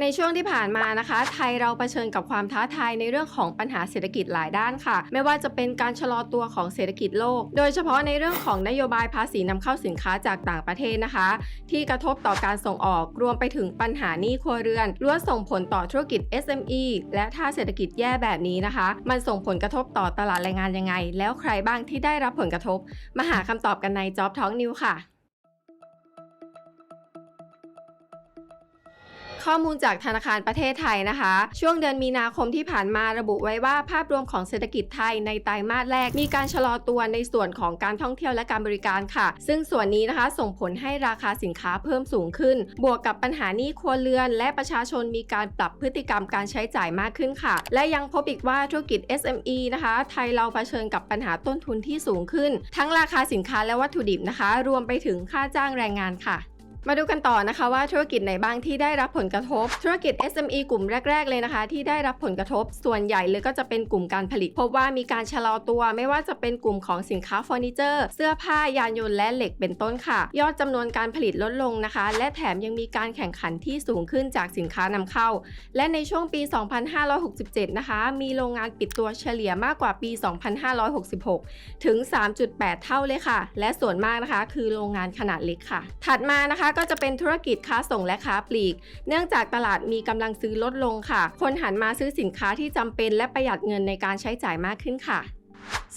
ในช่วงที่ผ่านมานะคะ ไทยเราเผชิญกับความท้าทายในเรื่องของปัญหาเศรษฐกิจหลายด้านค่ะ ไม่ว่าจะเป็นการชะลอตัวของเศรษฐกิจโลก โดยเฉพาะในเรื่องของนโยบายภาษีนำเข้าสินค้าจากต่างประเทศนะคะ ที่กระทบต่อการส่งออกรวมไปถึงปัญหาหนี้ครัวเรือนล้วนส่งผลต่อธุรกิจ SME และถ้าเศรษฐกิจแย่แบบนี้นะคะ มันส่งผลกระทบต่อตลาดแรงงานยังไง แล้วใครบ้างที่ได้รับผลกระทบ มาหาคำตอบกันใน Job Talk New ค่ะ ข้อมูลจากธนาคารประเทศไทยนะคะ ช่วงเดือนมีนาคมที่ผ่านมาระบุไว้ว่าภาพรวมของเศรษฐกิจไทยในไตรมาสแรก มีการชะลอตัวในส่วนของการท่องเที่ยวและการบริการค่ะ ซึ่งส่วนนี้นะคะส่งผลให้ราคาสินค้าเพิ่มสูงขึ้น บวกกับปัญหานี้ครัวเรือน และประชาชนมีการปรับพฤติกรรมการใช้จ่ายมากขึ้นค่ะ และยังพบอีกว่าธุรกิจ SME นะคะ ไทยเราเผชิญกับปัญหาต้นทุนที่สูงขึ้น ทั้งราคาสินค้าและวัตถุดิบนะคะ รวมไปถึงค่าจ้างแรงงานค่ะ มาดูกันต่อนะคะว่าธุรกิจไหนบ้างที่ได้รับผลกระทบ ธุรกิจ SME กลุ่มแรก ๆ เลยนะคะ ที่ได้รับผลกระทบ ส่วนใหญ่เลยก็จะเป็นกลุ่มการผลิต พบว่ามีการชะลอตัว ไม่ว่าจะเป็นกลุ่มของสินค้าเฟอร์นิเจอร์ เสื้อผ้ายานยนต์และเหล็กเป็นต้นค่ะ ยอดจำนวนการผลิตลดลงนะคะ และแถมยังมีการแข่งขันที่สูงขึ้นจากสินค้านำเข้า และในช่วงปี 2567 นะคะ มีโรงงานปิดตัวเฉลี่ยมากกว่าปี 2566 ถึง 3.8 เท่าเลยค่ะ และส่วนมากนะคะ คือโรงงานขนาดเล็กค่ะ ถัดมานะคะก็จะเป็นธุรกิจค้าส่งและค้าปลีก เนื่องจากตลาดมีกำลังซื้อลดลงค่ะ คนหันมาซื้อสินค้าที่จำเป็นและประหยัดเงินในการใช้จ่ายมากขึ้นค่ะ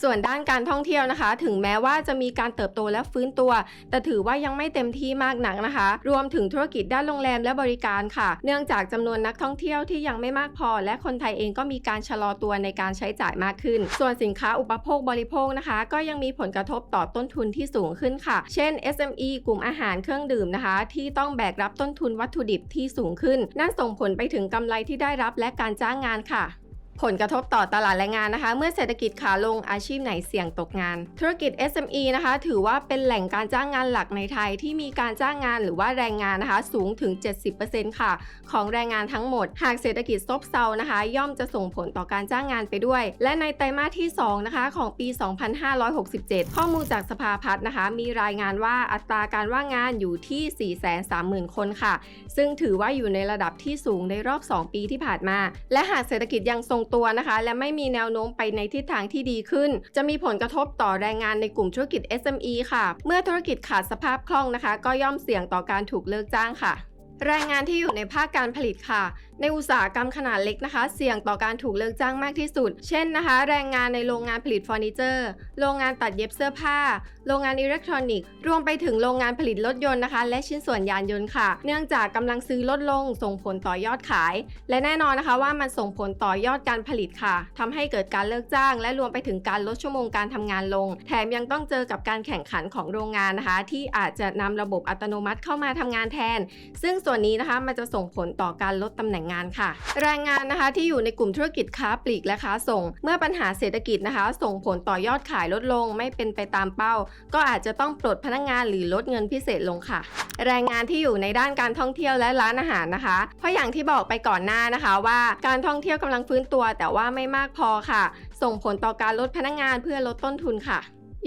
ส่วนด้านการท่องเที่ยวนะคะ ถึงแม้ว่าจะมีการเติบโตและฟื้นตัว แต่ถือว่ายังไม่เต็มที่มากนักนะคะ รวมถึงธุรกิจด้านโรงแรมและบริการค่ะ เนื่องจากจำนวนนักท่องเที่ยวที่ยังไม่มากพอ และคนไทยเองก็มีการชะลอตัวในการใช้จ่ายมากขึ้น ส่วนสินค้าอุปโภคบริโภคนะคะ ก็ยังมีผลกระทบต่อต้นทุนที่สูงขึ้นค่ะ เช่น SME กลุ่มอาหารเครื่องดื่มนะคะ ที่ต้องแบกรับต้นทุนวัตถุดิบที่สูงขึ้น นั่นส่งผลไปถึงกำไรที่ได้รับและการจ้างงานค่ะ ผลกระทบต่อตลาดแรงงานนะคะ เมื่อเศรษฐกิจขาลงอาชีพไหนเสี่ยงตกงาน ธุรกิจ SME นะคะ ถือว่าเป็นแหล่งการจ้างงานหลักในไทยที่มีการจ้างงานหรือว่าแรงงานนะคะ สูงถึง 70%ค่ะ ของแรงงานทั้งหมด หากเศรษฐกิจซบเซานะคะ ย่อมจะส่งผลต่อการจ้างงานไปด้วย และในไตรมาสที่ 2 นะคะ ของปี 2567 ข้อมูลจากสภาพัฒน์นะคะ มีรายงานว่าอัตราการว่างงานอยู่ที่ 430,000 คนค่ะ ซึ่งถือว่าอยู่ในระดับที่สูงในรอบ 2 ปีที่ผ่านมา และหากเศรษฐกิจยังทรงตัวนะคะ และไม่มีแนวโน้มไปในทิศทางที่ดีขึ้น จะมีผลกระทบต่อแรงงานในกลุ่มธุรกิจ SME ค่ะ เมื่อธุรกิจขาดสภาพคล่องนะคะ ก็ย่อมเสี่ยงต่อการถูกเลิกจ้างค่ะ แรงงานที่อยู่ในภาคการผลิตค่ะ ในอุตสาหกรรมขนาดเล็กนะคะ เสี่ยงต่อการถูกเลิกจ้างมากที่สุด เช่นนะคะ แรงงานในโรงงานผลิตเฟอร์นิเจอร์ โรงงานตัดเย็บเสื้อผ้า โรงงานอิเล็กทรอนิกส์ รวมไปถึงโรงงานผลิตรถยนต์นะคะ และชิ้นส่วนยานยนต์ค่ะ เนื่องจากกำลังซื้อลดลง ส่งผลต่อยอดขาย และแน่นอนนะคะว่ามันส่งผลต่อยอดการผลิตค่ะทำให้เกิดการเลิกจ้าง และรวมไปถึงการลดชั่วโมงการทำงานลง แถมยังต้องเจอกับการแข่งขันของโรงงานนะคะ ที่อาจจะนำระบบอัตโนมัติเข้ามาทำงานแทน ซึ่งส่วนนี้นะคะมันจะส่งผลต่อการลดตำแหน่งงานค่ะ แรงงานนะคะที่อยู่ในกลุ่มธุรกิจค้าปลีกและค้าส่ง เมื่อปัญหาเศรษฐกิจนะคะ ส่งผลต่อยอดขายลดลงไม่เป็นไปตามเป้า ก็อาจจะต้องปลดพนักงานหรือลดเงินพิเศษลงค่ะ แรงงานที่อยู่ในด้านการท่องเที่ยวและร้านอาหารนะคะ เพราะอย่างที่บอกไปก่อนหน้านะคะว่าการท่องเที่ยวกำลังฟื้นตัว แต่ว่าไม่มากพอค่ะ ส่งผลต่อการลดพนักงานเพื่อลดต้นทุนค่ะ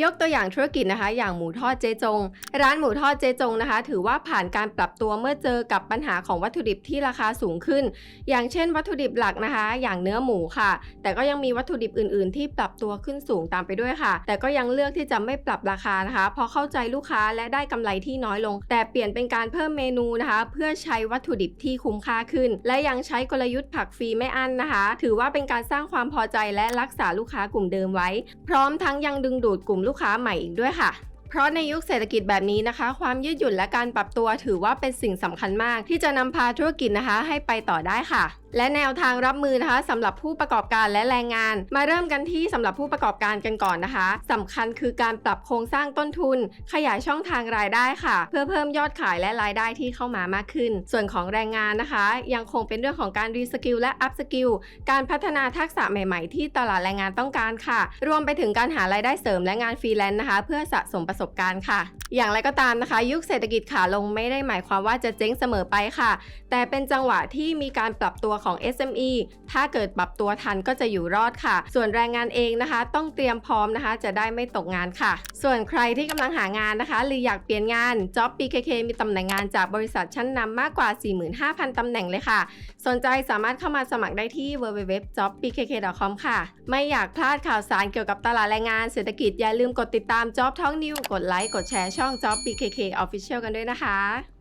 ยกตัวอย่างธุรกิจนะคะ อย่างหมูทอดเจจง ร้านหมูทอดเจจงนะคะ ถือว่าผ่านการปรับตัวเมื่อเจอกับปัญหาของวัตถุดิบที่ราคาสูงขึ้น อย่างเช่นวัตถุดิบหลักนะคะ อย่างเนื้อหมูค่ะ แต่ก็ยังมีวัตถุดิบอื่น ๆ ที่ปรับตัวขึ้นสูงตามไปด้วยค่ะ แต่ก็ยังเลือกที่จะไม่ปรับราคานะคะ เพราะเข้าใจลูกค้าและได้กำไรที่น้อยลง แต่เปลี่ยนเป็นการเพิ่มเมนูนะคะ เพื่อใช้วัตถุดิบที่คุ้มค่าขึ้น และยังใช้กลยุทธ์ผักฟรีไม่อั้นนะคะ ถือว่าเป็นการสร้างความพอใจและรักษาลูกค้ากลุ่มเดิมไว้ พร้อมทั้งยังดึงดูดกลุ่มลูกค้าใหม่อีกด้วยค่ะเพราะในยุคเศรษฐกิจแบบนี้นะคะ ความยืดหยุ่นและการปรับตัวถือว่าเป็นสิ่งสำคัญมาก ที่จะนำพาธุรกิจนะคะ ให้ไปต่อได้ค่ะ และแนวทางรับมือนะคะสำหรับผู้ประกอบการและแรงงาน มาเริ่มกันที่สำหรับผู้ประกอบการกันก่อนนะคะสำคัญคือการปรับโครงสร้างต้นทุน ขยายช่องทางรายได้ค่ะ เพื่อเพิ่มยอดขายและรายได้ที่เข้ามามากขึ้น ส่วนของแรงงานนะคะ ยังคงเป็นเรื่องของการรีสกิลและอัพสกิลการพัฒนาทักษะใหม่ ๆ ที่ตลาดแรงงานต้องการค่ะ รวมไปถึงการหารายได้เสริมและงานฟรีแลนซ์นะคะ เพื่อสะสมประสบการณ์ค่ะ อย่างไรก็ตามนะคะ ยุคเศรษฐกิจขาลงไม่ได้หมายความว่าจะเจ๊งเสมอไปค่ะ แต่เป็นจังหวะที่มีการปรับตัวของ SME ถ้าเกิดปรับตัวทันก็จะอยู่รอดค่ะ ส่วนแรงงานเองนะคะ ต้องเตรียมพร้อมนะคะ จะได้ไม่ตกงานค่ะ ส่วนใครที่กำลังหางานนะคะ หรืออยากเปลี่ยนงาน Job BKK มีตำแหน่งงานจากบริษัทชั้นนำมากกว่า 45,000ตำแหน่งเลยค่ะ สนใจสามารถเข้ามาสมัครได้ที่ www.jobbkk.com ค่ะ ไม่อยากพลาดข่าวสารเกี่ยวกับตลาดแรงงานเศรษฐกิจอย่าลืมกดติดตาม Job Talk News กดไลค์กดแชร์ช่อง Job BKK Official กันด้วยนะคะ